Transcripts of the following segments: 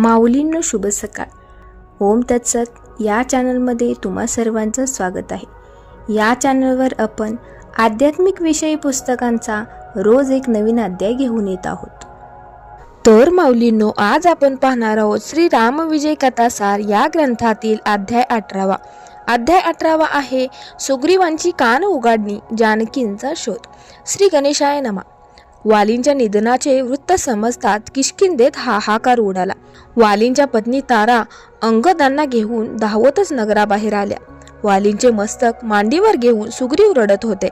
माऊलींनो शुभ सकाळ. ओम तत्सत. या चॅनलमध्ये तुम्हा सर्वांचं स्वागत आहे. या चॅनलवर आपण आध्यात्मिक विषयी पुस्तकांचा रोज एक नवीन अध्याय घेऊन येत आहोत. तर माऊलींनो आज आपण पाहणार आहोत श्री रामविजय कथासार या ग्रंथातील अध्याय अठरावा. अध्याय अठरावा आहे सुग्रीवांची कान उघडणी जानकींचा शोध. श्री गणेशाय नमा. वालींच्या निधनाचे वृत्त समजतात किशकिंदेत हाहाकार उडाला. वालींच्या पत्नी तारा अंगदांना घेऊन धावतच नगराबाहेर आल्या. वालींचे मस्तक मांडीवर घेऊन सुग्रीव रडत होते.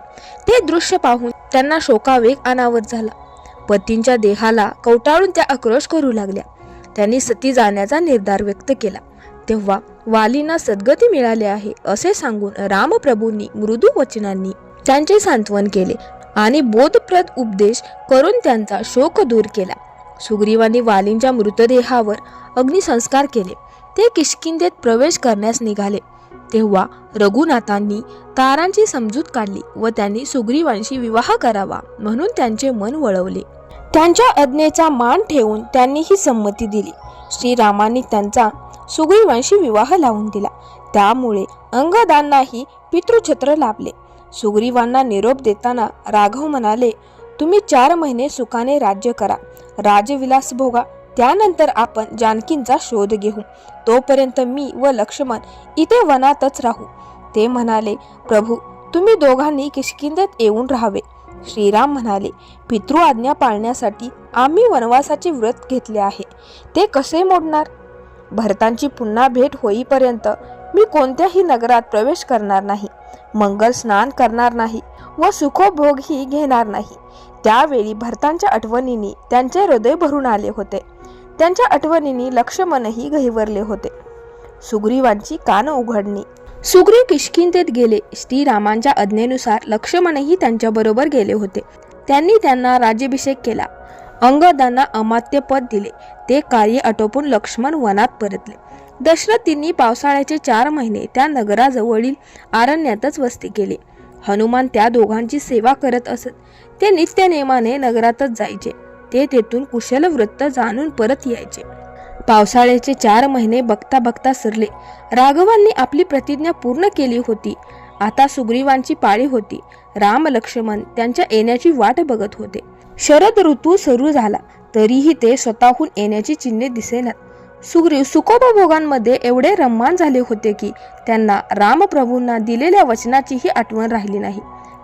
ते दृश्य पाहून त्यांना शोकावेग अनावत झाला. पतींच्या देहाला कवटाळून त्या आक्रोश करू लागल्या. त्यांनी सती जाण्याचा निर्धार व्यक्त केला. तेव्हा वालींना सद्गती मिळाली आहे असे सांगून रामप्रभूंनी मृदू वचनांनी त्यांचे सांत्वन केले. आणि बोधप्रद उपदेश करून त्यांचा शोक दूर केला. सुग्रीवांनी वालींच्या मृतदेहावर अग्निसंस्कार केले. ते किष्किंदेत प्रवेश करण्यास निघाले. तेव्हा रघुनाथांनी तारांची समजूत काढली व त्यांनी सुग्रीवांशी विवाह करावा म्हणून त्यांचे मन वळवले. त्यांच्या आज्ञेचा मान ठेवून त्यांनी ही संमती दिली. श्रीरामांनी त्यांचा सुग्रीवांशी विवाह लावून दिला. त्यामुळे अंगदांनाही पितृछत्र लाभले. सुग्रीवांना निरोप देताना राघव म्हणाले तुम्ही चार महिने सुखाने राज्य करा. राजविलास भोगा. त्यानंतर आपण जानकींचा शोध घेऊ. तोपर्यंत मी व लक्ष्मण इथे वनातच राहू. ते म्हणाले प्रभू तुम्ही दोघांनी किष्किंदेत येऊन राहावे. श्रीराम म्हणाले पितृ आज्ञा पाळण्यासाठी आम्ही वनवासाचे व्रत घेतले आहे. ते कसे मोडणार? भरतांची पुन्हा भेट होईपर्यंत मी कोणत्याही नगरात प्रवेश करणार नाही मंगल स्नान करणार नाही व सुखोभोगही घेणार नाही. त्यावेळी भरतांच्या आठवणींनी त्यांचे हृदय भरून आले होते. त्यांच्या आठवणींनी लक्ष्मणही गहिवरले होते. सुग्रीवांची कान उघडणी. सुग्रीव किष्किंतेत गेले. श्रीरामांच्या आज्ञेनुसार लक्ष्मणही त्यांच्याबरोबर गेले होते. त्यांनी त्यांना राज्याभिषेक केला. अंगदांना अमात्य पद दिले. ते कार्य आटोपून लक्ष्मण वनात परतले. दशरथींनी पावसाळ्याचे चार महिने त्या नगराजवळील आरण्यातच वस्ती केली. हनुमान त्या दोघांची सेवा करत असत. ते नित्यनेमाने नगरातच जायचे. ते तेथून कुशल वृत्त जाणून परत यायचे. पावसाळ्याचे चार महिने बघता बघता सरले. राघवांनी आपली प्रतिज्ञा पूर्ण केली होती. आता सुग्रीवांची पाळी होती. राम लक्ष्मण त्यांच्या येण्याची वाट बघत होते. शरद ऋतू सुरू झाला. तरीही ते स्वतःहून येण्याची चिन्हे दिसेनात. सुग्रीव सुखोपभोगांमध्ये एवढे रम्मान झाले होते की त्यांना रामप्रभूंना दिलेल्या वचनाचीही आठवण राहिली नाही.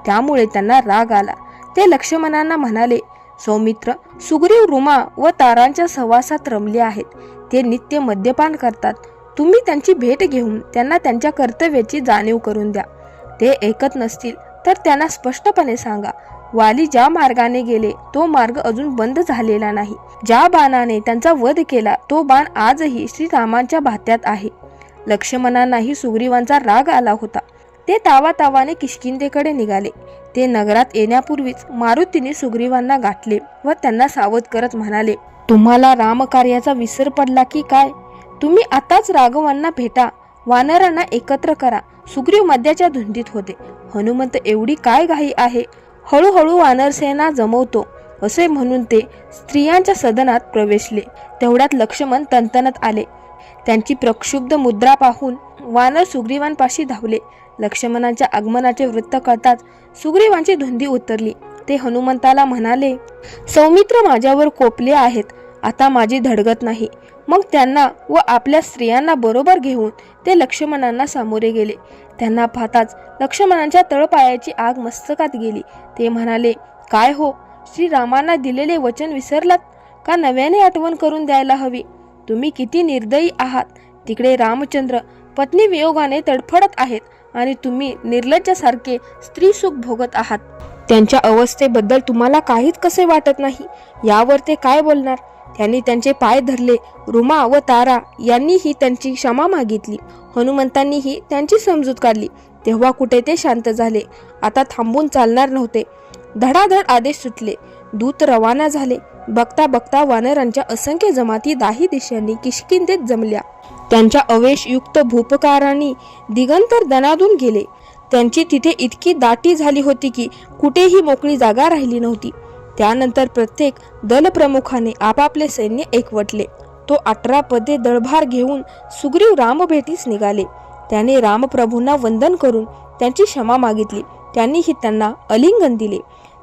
त्यामुळे त्यांना राग आला. ते लक्ष्मणांना म्हणाले सौमित्र सुग्रीव रुमा व तारांच्या सहवासात रमले आहेत. ते नित्य मद्यपान करतात. तुम्ही त्यांची भेट घेऊन त्यांना त्यांच्या कर्तव्याची जाणीव करून द्या. ते ऐकत नसतील तर त्यांना स्पष्टपणे सांगा. वाली ज्या मार्गाने गेले तो मार्ग अजून बंद झालेला नाही. ज्या बाणाने त्यांचा वध केला तो बाण आजही श्रीरामांच्या भात्यात आहे. लक्ष्मणांनाही सुग्रीवांचा राग आला होता. ते तावा तावाने किशकिंदेकडे निघाले. ते नगरात येण्यापूर्वीच मारुतीने सुग्रीवांना गाठले व त्यांना सावध करत म्हणाले तुम्हाला रामकार्याचा विसर पडला की काय? तुम्ही आताच राघवांना भेटा वानरांना एकत्र करा. सुग्रीव मद्याच्या धुंदीत होते. हनुमंत एवढी काय घाई आहे? हळूहळू वानरसेना जमवतो असे म्हणून ते स्त्रियांच्या सदनात प्रवेशले. तेवढ्यात लक्ष्मण तंतनत आले. त्यांची प्रक्षुब्ध मुद्रा पाहून वानर सुग्रीवांपाशी धावले. लक्ष्मणांच्या आगमनाचे वृत्त कळताच सुग्रीवांची धुंदी उतरली. ते हनुमंताला म्हणाले सौमित्र माझ्यावर कोपले आहेत. आता माझी धडगत नाही. मग त्यांना व आपल्या स्त्रियांना बरोबर घेऊन ते लक्ष्मणांना सामोरे गेले. त्यांना पाहताच लक्ष्मणांच्या तळपायाची आग मस्तकात गेली. ते म्हणाले काय हो? श्रीरामांना दिलेले वचन विसरलात? का नव्याने आठवण करून द्यायला हवी? तुम्ही किती निर्दयी आहात. तिकडे रामचंद्र पत्नी वियोगाने तडफडत आहेत आणि तुम्ही निर्लज्जासारखे स्त्री सुख भोगत आहात. त्यांच्या अवस्थेबद्दल तुम्हाला काहीच कसे वाटत नाही? यावर ते काय बोलणार? त्यांनी त्यांचे पाय धरले. रुमा व तारा यांनीही त्यांची क्षमा मागितली. हनुमंतांनीही त्यांची समजूत काढली. तेव्हा कुठे ते शांत झाले. आता थांबून चालणार नव्हते. धडाधड आदेश सुटले. दूत रवाना झाले. बघता बघता वानरांच्या असंख्य जमाती दाही दिशांनी किष्किंदेत जमल्या. त्यांच्या अवेशयुक्त भूपकारांनी दिगंतर दनादून गेले. त्यांची तिथे इतकी दाटी झाली होती की कुठेही मोकळी जागा राहिली नव्हती. त्यानंतर प्रत्येक दलप्रमुखाने आपापले सैन्य एकवटले. तो अठरा पदे दळभार घेऊन सुग्रीव रामभेटीस निघाले. त्याने रामप्रभूंना वंदन करून त्यांची क्षमा मागितली. त्यांनीही त्यांना अलिंगन दिले.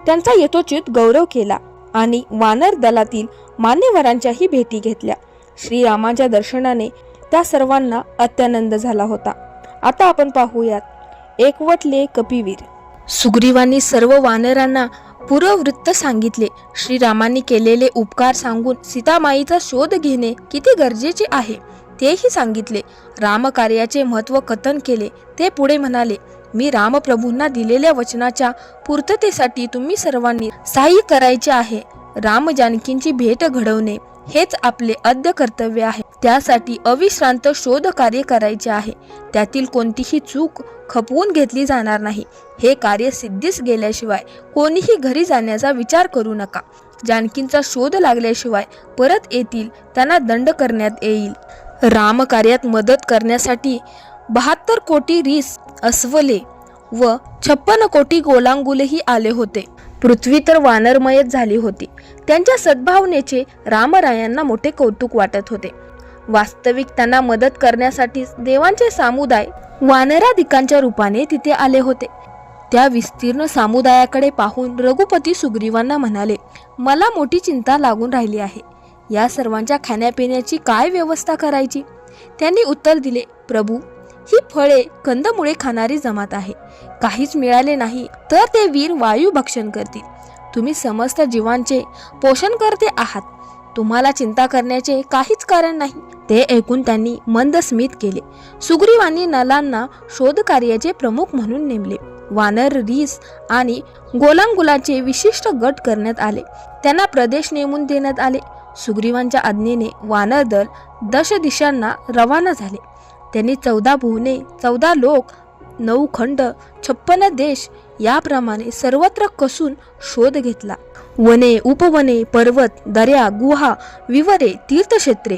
त्यांचा यथोचित गौरव केला आणि वानर दलातील मान्यवरांच्याही भेटी घेतल्या. श्रीरामाच्या दर्शनाने त्या सर्वांना अत्यानंद झाला होता. आता आपण पाहूयात. एकवटले कपिवीर. सुग्रीवांनी सर्व वानरांना पूर्ववृत्त सांगितले. श्रीरामांनी केलेले उपकार सांगून सीतामाईचा शोध घेणे किती गरजेचे आहे तेही सांगितले. रामकार्याचे महत्त्व कथन केले ते पुढे म्हणाले मी रामप्रभूंना दिलेल्या वचनाच्या पूर्ततेसाठी तुम्ही सर्वांनी सहाय्य करायचे आहे. राम जानकींची भेट घडवणे हेच आपले अद्य कर्तव्य आहे. त्यासाठी अविश्रांत शोध कार्य करायचे आहे. त्यातील कोणतीही चूक खपवून घेतली जाणार नाही. हे कार्य सिद्धीस गेल्याशिवाय कोणीही घरी जाण्याचा विचार करू नका. जानकींचा शोध लागल्याशिवाय परत येतील त्यांना दंड करण्यात येईल. रामकार्यात मदत करण्यासाठी बहात्तर कोटी रीस अस्वले व छप्पन कोटी गोलांगुलेही आले होते. पृथ्वी तर वानरमयच झाली होती. त्यांच्या सद्भावनेचे रामरायांना मोठे कौतुक वाटत होते. वास्तविक त्यांना मदत करण्यासाठी देवांचे सामुदाय वानराधिकांच्या रूपाने तिथे आले होते. त्या विस्तीर्ण समुदायाकडे पाहून रघुपती सुग्रीवांना म्हणाले मला मोठी चिंता लागून राहिली आहे. या सर्वांच्या खाण्यापिण्याची काय व्यवस्था करायची? त्यांनी उत्तर दिले प्रभू ही फळे कंदमुळे खाणारी जमात आहे. काहीच मिळाले नाही तर ते वीर वायू भक्षण करतील. तुम्ही समस्त जीवांचे पोषण करते आहात. तुम्हाला चिंता करण्याचे काहीच कारण नाही. ते ऐकून त्यांनी मंद स्मित केले. सुग्रीवांनी नलांना शोध कार्याचे प्रमुख म्हणून नेमले. वानर रीस आणि गोलांगुलाचे विशिष्ट गट करण्यात आले. त्यांना प्रदेश नेमून देण्यात आले. सुग्रीवांच्या आज्ञेने वानर दल दश दिशांना रवाना झाले. त्यांनी चौदा भुवने चौदा लोक नऊ खंड छप्पन देश याप्रमाणे सर्वत्र कसून शोध घेतला. वने उपवने पर्वत दर्या गुहा विवरे तीर्थक्षेत्रे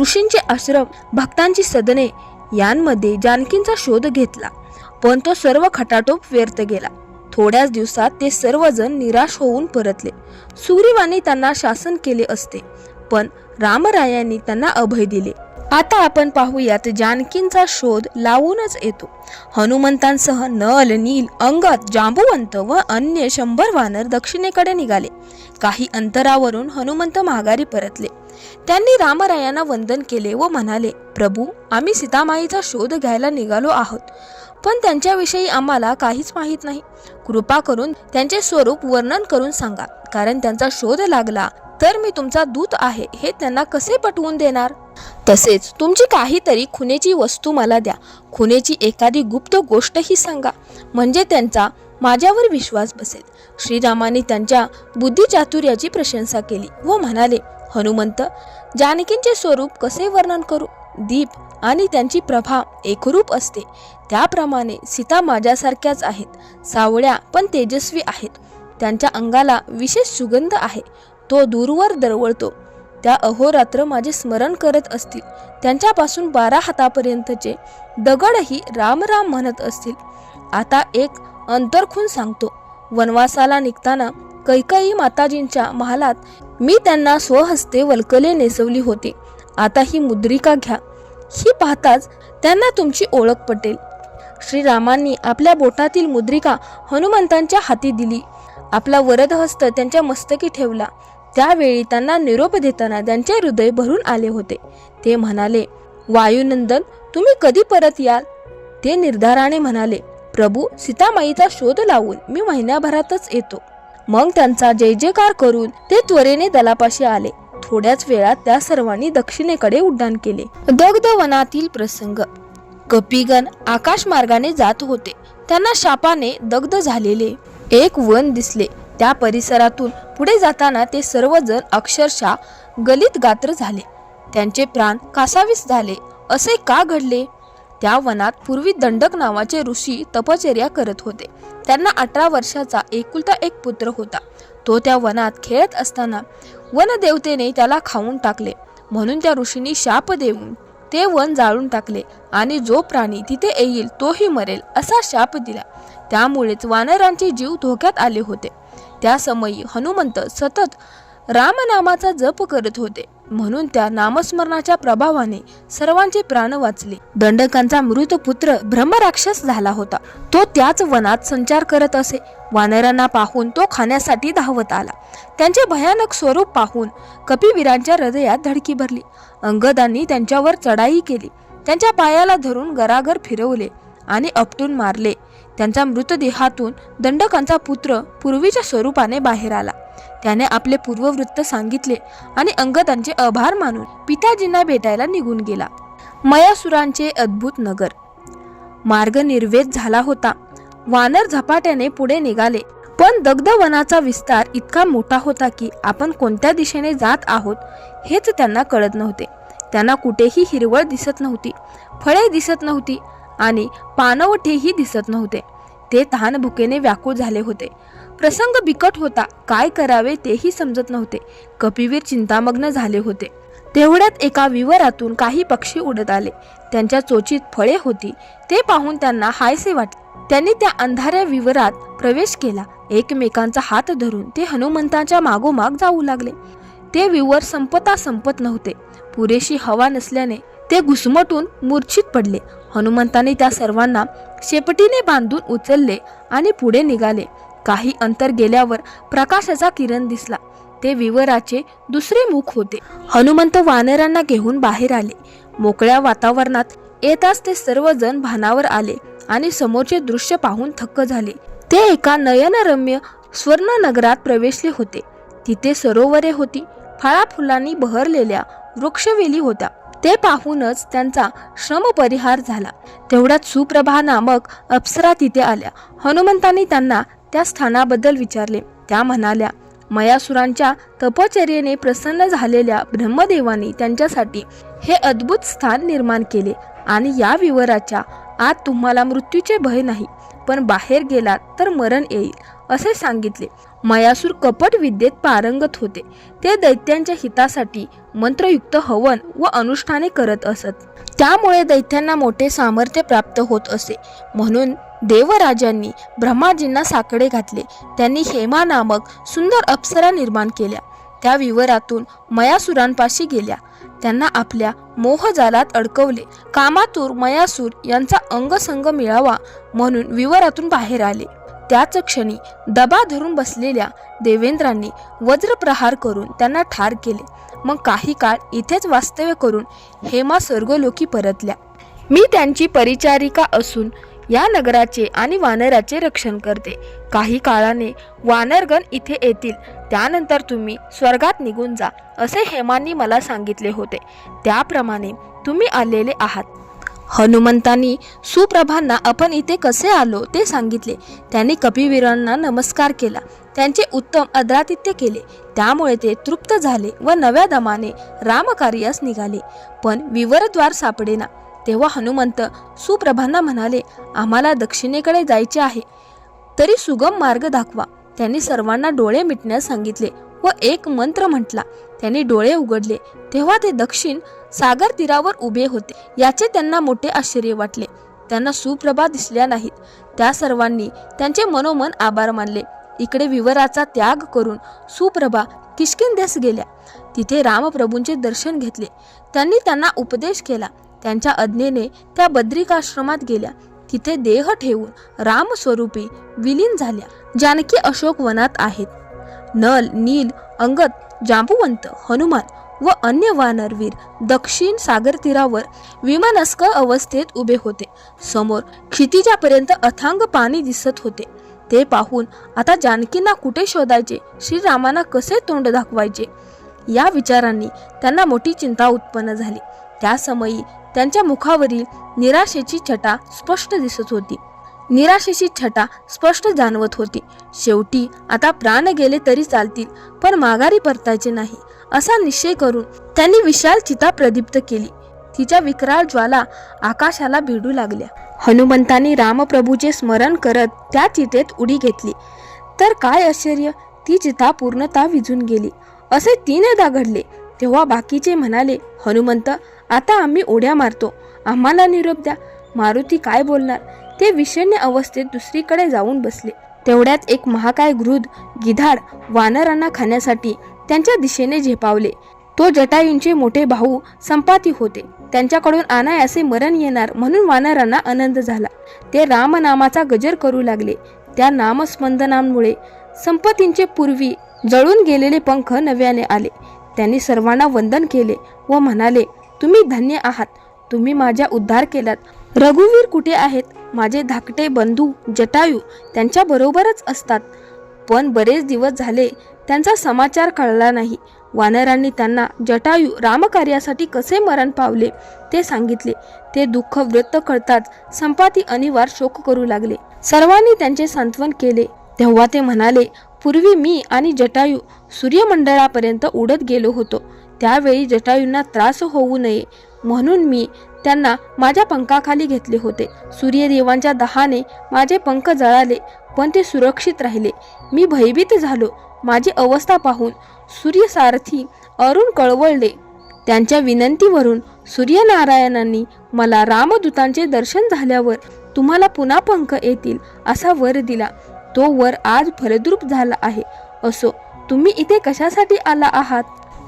ऋषींचे आश्रम भक्तांची सदने यांमध्ये जानकींचा शोध घेतला. पण तो सर्व खटाटोप व्यर्थ गेला. थोड्याच दिवसात ते सर्वजण निराश होऊन परतले. सुग्रीवांनी त्यांना शासन केले असते पण रामरायांनी त्यांना अभय दिले. आता आपण पाहूयात जानकींचा शोध लावूनच येतो. हनुमंतांसह नल नील अंगत जांबुवंत व अन्य शंभर वानर दक्षिणेकडे निघाले. काही अंतरावरून हनुमंत माघारी परतले. त्यांनी रामरायांना वंदन केले व म्हणाले प्रभू आम्ही सीतामाईचा शोध घ्यायला निघालो आहोत. पण त्यांच्याविषयी आम्हाला काहीच माहीत नाही. कृपा करून त्यांचे स्वरूप वर्णन करून सांगा. कारण त्यांचा शोध लागला तर मी तुमचा दूत आहे हे त्यांना कसे पटवून देणार? तसेच तुमची काहीतरी खुनेची वस्तू मला द्या. खुनेची एखादी गुप्त गोष्टही सांगा. म्हणजे त्यांचा माझ्यावर विश्वास बसेल. श्रीरामाने त्यांच्या बुद्धिचातुर्याची प्रशंसा केली व म्हणाले हनुमंत जानकींचे स्वरूप कसे वर्णन करू? दीप आणि त्यांची प्रभा एकरूप असते. त्याप्रमाणे सीता माझ्यासारख्याच आहेत. सावळ्या पण तेजस्वी आहेत. त्यांच्या अंगाला विशेष सुगंध आहे. तो दूरवर दरवळतो. त्या अहोरात्र माझे स्मरण करत असतील. त्यांच्यापासून बारा हातापर्यंतचे दगडही राम राम म्हणत असतील. आता एक अंतरखून सांगतो. वनवासाला निघताना कैकई माताजींच्या महालात मी त्यांना स्वहस्ते वल्कले नेसवली होती. आता ही मुद्रिका घ्या. ही पाहताच त्यांना तुमची ओळख पटेल. श्रीरामांनी आपल्या बोटातील मुद्रिका हनुमंतांच्या हाती दिली. आपला वरदहस्त त्यांच्या मस्तकी ठेवला. त्यावेळी त्यांना निरोप देताना त्यांचे हृदय भरून आले होते. ते म्हणाले वायुनंदन तुम्ही कधी परत याल? ते निर्धाराने म्हणाले प्रभू सीतामाईचा शोध लावून मी महिन्याभरातच येतो. मग त्यांचा जय जयकार करून ते त्वरेने दलापाशी आले. थोड्याच वेळात त्या सर्वांनी दक्षिणेकडे उड्डाण केले. दग्ध वनातील प्रसंग. कपिगण आकाश मार्गाने जात होते. त्यांना शापाने दग्ध झालेले एक वन दिसले. त्या परिसरातून पुढे जाताना ते सर्वजण अक्षरशः गलित गात्र झाले. त्यांचे प्राण कासावीस झाले. असे का घडले? त्या वनात पूर्वी दंडक नावाचे ऋषी तपचर्या करत होते. त्यांना अठरा वर्षाचा एकुलता एक पुत्र होता. तो त्या वनात खेळत असताना वनदेवतेने त्याला खाऊन टाकले. म्हणून त्या ऋषींनी शाप देऊन ते वन जाळून टाकले आणि जो प्राणी तिथे येईल तोही मरेल असा शाप दिला. त्यामुळेच वानरांचे जीव धोक्यात आले होते. त्या समयी हनुमंत सतत रामनामाचा जप करत होते. म्हणून त्या नामस्मरणाच्या प्रभावाने सर्वांचे प्राण वाचले. दंडकांचा मृत पुत्र ब्रह्मराक्षस झाला होता. तो त्याच वनात संचार करत असे. वानरांना पाहून तो खाण्यासाठी धावत आला. त्यांचे भयानक स्वरूप पाहून कपिवीरांच्या हृदयात धडकी भरली. अंगदांनी त्यांच्यावर चढाई केली. त्यांच्या पायाला धरून गरागर फिरवले आणि अपटून मारले. त्यांच्या मृतदेहातून दंडकांचा पुत्र पूर्वीच्या स्वरूपाने बाहेर आला. त्याने आपले पूर्ववृत्त सांगितले आणि अंगदांचे आभार मानून पिताजींना भेटायला निघून गेला. मयासुरांचे अद्भुत नगर. मार्ग निर्वेद झाला होता. वानर झपाट्याने पुढे निघाले. पण दग्धवनाचा विस्तार इतका मोठा होता की आपण कोणत्या दिशेने जात आहोत हेच त्यांना कळत नव्हते. त्यांना कुठेही हिरवळ दिसत नव्हती. फळे दिसत नव्हती. आणि पानवठेही दिसत नव्हते. ते तहान भुकेने व्याकुळ झाले होते. प्रसंग बिकट होता. काय करावे तेही समजत नव्हते. कपिवीर चिंतामग्न झाले होते. तेवढ्यात एका विवरातून काही पक्षी उडत आले. त्यांच्या चोचीत फळे होती. ते पाहून त्यांना हायसे वाटले. त्यांनी त्या अंधाऱ्या विवरात प्रवेश केला. एकमेकांचा हात धरून ते हनुमंताच्या मागोमाग जाऊ लागले. ते विवर संपता संपत नव्हते. पुरेशी हवा नसल्याने ते घुसमटून मूर्छित पडले. हनुमंताने त्या सर्वांना शेपटीने बांधून उचलले आणि पुढे निघाले. काही अंतर गेल्यावर प्रकाशाचा किरण दिसला. ते विवराचे दुसरे मुख होते. हनुमंत वानरांना घेऊन बाहेर आले. मोकळ्या वातावरणात येताच ते सर्वजण भानावर आले आणि समोरचे दृश्य पाहून थक्क झाले. ते एका नयनरम्य स्वर्ण नगरात प्रवेशले होते. तिथे सरोवरे होती. फळाफुलांनी बहरलेल्या वृक्षवेली होत्या. ते पाहूनच त्यांचा श्रमपरिहार झाला. तेवढ्यात सुप्रभा नामक अप्सरा तिथे आल्या. हनुमंतांनी त्यांना त्या स्थानाबद्दल विचारले. त्या म्हणाल्या मयासुरांच्या तपचर्येने प्रसन्न झालेल्या ब्रह्मदेवाने त्यांच्यासाठी हे अद्भुत स्थान निर्माण केले आणि या विवराच्या आत तुम्हाला मृत्यूचे भय नाही पण बाहेर गेलात तर मरण येईल असे सांगितले. मयासूर कपट विद्येत पारंगत होते. ते दैत्यांच्या हितासाठी मंत्रयुक्त हवन व अनुष्ठाने करत असत. त्यामुळे दैत्यांना मोठे सामर्थ्य प्राप्त होत असे. म्हणून देवराजांनी ब्रह्माजींना साकडे घातले. त्यांनी हेमा नामक सुंदर अप्सरा निर्माण केल्या. त्या विवरातून मयासुरांपाशी गेल्या. त्यांना आपल्या मोहजालात अडकवले. कामातूर मयासूर यांचा अंगसंग मिळावा म्हणून विवरातून बाहेर आले. त्याच क्षणी दबा धरून बसलेल्या देवेंद्रांनी वज्रप्रहार करून त्यांना ठार केले. मग काही काळ इथेच वास्तव्य करून हेमा स्वर्गलोकी परतल्या. मी त्यांची परिचारिका असून या नगराचे आणि वानराचे रक्षण करते. काही काळाने वानरगण इथे येतील. त्यानंतर तुम्ही स्वर्गात निघून जा असे हेमांनी मला सांगितले होते. त्याप्रमाणे तुम्ही आलेले आहात. हनुमंतांनी सुप्रभांना आपण इथे कसे आलो ते सांगितले. त्यांनी कपिवीरांना नमस्कार केला. त्यांचे उत्तम अद्रातिथ्य केले. त्यामुळे ते तृप्त झाले व नव्या दमाने रामकार्यास निघाले. पण विवरद्वार सापडेना. तेव्हा हनुमंत सुप्रभांना म्हणाले आम्हाला दक्षिणेकडे जायचे आहे. तरी सुगम मार्ग दाखवा. त्यांनी सर्वांना डोळे मिटण्यास सांगितले व एक मंत्र म्हटला. त्यांनी डोळे उघडले. तेव्हा ते दक्षिण सागर तीरावर उभे होते. याचे त्यांना मोठे आश्चर्य वाटले. त्यांना सुप्रभा दिसल्या नाहीत. त्या सर्वांनी त्यांचे मनोमन आभार मानले. इकडे विवराचा त्याग करून सुप्रभा किष्किंदेस गेल्या. तिथे रामप्रभूंचे दर्शन घेतले. त्यांनी त्यांना उपदेश केला. त्यांच्या आज्ञेने त्या बद्रिकाश्रमात गेल्या. तिथे देह ठेवून रामस्वरूपी विलीन झाल्या. जानकी अशोक वनात आहेत. नल नील अंगद जांबुवंत हनुमान व अन्य वानरवीर दक्षिण सागर तीरावर विमानस्क अवस्थेत उभे होते. समोर क्षितिजापर्यंत अथांग पाणी दिसत होते. ते पाहून आता जानकींना कुठे शोधायचे? श्रीरामांना कसे तोंड दाखवायचे? या विचारांनी त्यांना मोठी चिंता उत्पन्न झाली. त्या समयी त्यांच्या मुखावरील निराशेची छटा स्पष्ट दिसत होती. निराशेची छटा स्पष्ट जाणवत होती. शेवटी आता प्राण गेले तरी चालतील पण माघारी परतायचे नाही असा निश्चय करून त्यांनी विशाल चिता प्रदीप्त केली. तिच्या विकराळ ज्वाला आकाशाला भिडू लागल्या. हनुमंतांनी रामप्रभूचे स्मरण करत त्या चितेत उडी घेतली. तर काय आश्चर्य ती चिता पूर्णता विझून गेली. असे तीनदा घडले. तेव्हा बाकीचे म्हणाले हनुमंत आता आम्ही उड्या मारतो. आम्हाला निरोप द्या. मारुती काय बोलणार? ते विषण्य अवस्थेत दुसरीकडे जाऊन बसले. तेवढ्यात एक महाकाय गृध गिधाड वानरांना खाण्यासाठी त्यांच्या दिशेने झेपावले. तो जटायूंचे मोठे भाऊ संपाती होते. त्यांच्याकडून अनायासे मरण येणार म्हणून वानरांना आनंद झाला. ते रामनामाचा गजर करू लागले. त्या नामस्पंदनांमुळे संपतींचे पूर्वी जळून गेलेले पंख नव्याने आले. त्यांनी सर्वांना वंदन केले व म्हणाले तुम्ही धन्य आहात. तुम्ही माझ्या उद्धार केलात. रघुवीर कुठे आहेत? माझे धाकटे बंधू जटायू त्यांच्या बरोबरच असतात. पण बरेच दिवस झाले त्यांचा समाचार कळला नाही. वानरांनी त्यांना जटायू रामकार्यासाठी कसे मरण पावले ते सांगितले. ते दुःख वृत्त कळताच संपाती अनिवार शोक करू लागले. सर्वांनी त्यांचे सांत्वन केले. तेव्हा ते म्हणाले पूर्वी मी आणि जटायू सूर्यमंडळापर्यंत उडत गेलो होतो. त्यावेळी जटायूंना त्रास होऊ नये. म्हणून मी त्यांना माझ्या पंखाखाली घेतले होते. सूर्यदेवांच्या दहाने माझे पंख जळाले पण ते सुरक्षित राहिले. मी भयभीत झालो. माझी अवस्था पाहून सूर्यसारथी अरुण कळवळले. त्यांच्या विनंतीवरून सूर्यनारायणांनी मला रामदूतांचे दर्शन झाल्यावर तुम्हाला पुन्हा पंख येतील असा वर दिला. तो वर आज फलद्रूप झाला आहे. असो तुम्ही इथे कशासाठी आला आहात?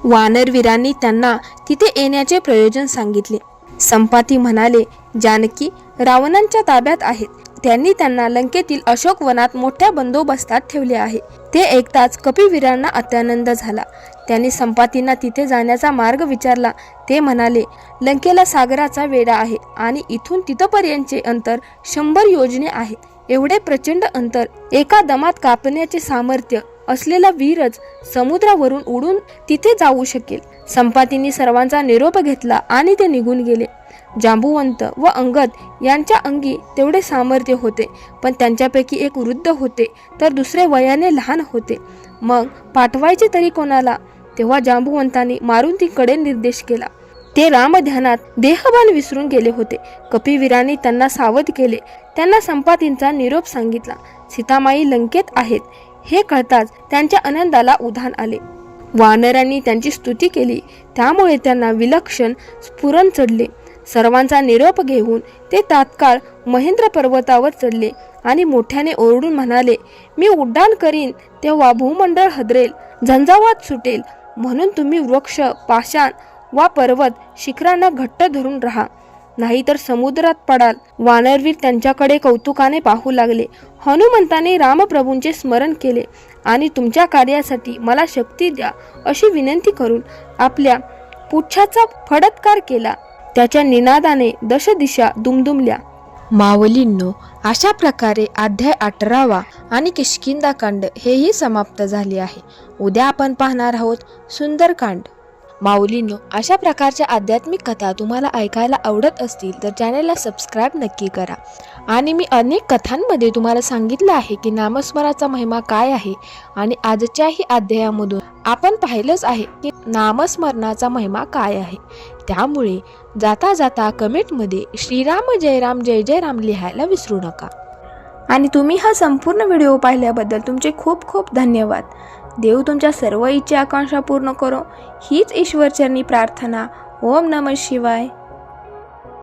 वानरवीरांनी त्यांना तिथे येण्याचे प्रयोजन सांगितले. संपाती म्हणाले जानकी रावणांच्या ताब्यात आहेत. त्यांनी त्यांना लंकेतील अशोक वनात मोठ्या बंदोबस्तात ठेवले आहे. ते ऐकताच कपिवीरांना अत्यानंद झाला. त्यांनी संपातींना तिथे जाण्याचा मार्ग विचारला. ते म्हणाले लंकेला सागराचा वेढा आहे आणि इथून तिथपर्यंतचे अंतर शंभर योजने आहे एवढे प्रचंड अंतर एका दमात कापण्याचे सामर्थ्य असलेला वीरच समुद्रावरून उडून तिथे जाऊ शकेल. संपातींनी सर्वांचा निरोप घेतला आणि ते निघून गेले. जांबुवंत व अंगद यांच्या अंगी तेवढे सामर्थ्य होते पण त्यांच्यापैकी एक वृद्ध होते तर दुसरे वयाने लहान होते. मग पाठवायचे तरी कोणाला? तेव्हा जांबुवंतांनी मारुतीकडे निर्देश केला. ते रामध्यानात देहभान विसरून गेले होते. कपिवीरांनी त्यांना सावध केले. त्यांना संपातींचा निरोप सांगितला. सीतामाई लंकेत आहेत. हे कळताच त्यांच्या आनंदाला उधाण आले. वानरांनी त्यांची स्तुती केली. त्यामुळे त्यांना विलक्षण स्फुरण चढले. सर्वांचा निरोप घेऊन ते तात्काळ महेंद्र पर्वतावर चढले आणि मोठ्याने ओरडून म्हणाले मी उड्डाण करीन तेव्हा भूमंडळ हदरेल झंझावात सुटेल. म्हणून तुम्ही वृक्ष पाषाण वा पर्वत शिखरांना घट्ट धरून राहा. नाहीतर समुद्रात पडाल. वानरवीर त्यांच्याकडे कौतुकाने पाहू लागले. हनुमंताने रामप्रभूंचे स्मरण केले. आणि तुमच्या कार्यासाठी मला शक्ती द्या अशी विनंती करून आपल्या पुच्छाचा फडत्कार केला. त्याच्या निनादाने दशदिशा दुमदुमल्या. मावलींनो अशा प्रकारे अध्याय अठरावा आणि किष्किंदाकांड हेही समाप्त झाले आहे. उद्या आपण पाहणार आहोत सुंदरकांड. माऊलींनो अशा प्रकारच्या आध्यात्मिक कथा तुम्हाला ऐकायला आवडत असतील तर चॅनलला सबस्क्राईब नक्की करा. आणि मी अनेक कथांमध्ये तुम्हाला सांगितलं आहे की नामस्मराचा महिमा काय आहे आणि आजच्याही अध्यायामधून आपण पाहिलंच आहे की नामस्मरणाचा महिमा काय आहे. त्यामुळे जाता जाता कमेंटमध्ये श्रीराम जयराम जय जय राम लिहायला विसरू नका. आणि तुम्ही हा संपूर्ण व्हिडिओ पाहिल्याबद्दल तुमचे खूप खूप धन्यवाद. देव तुमच्या सर्व इच्छा आकांक्षा पूर्ण करो. हीच ईश्वरचरणी प्रार्थना. ओम नम शिवाय.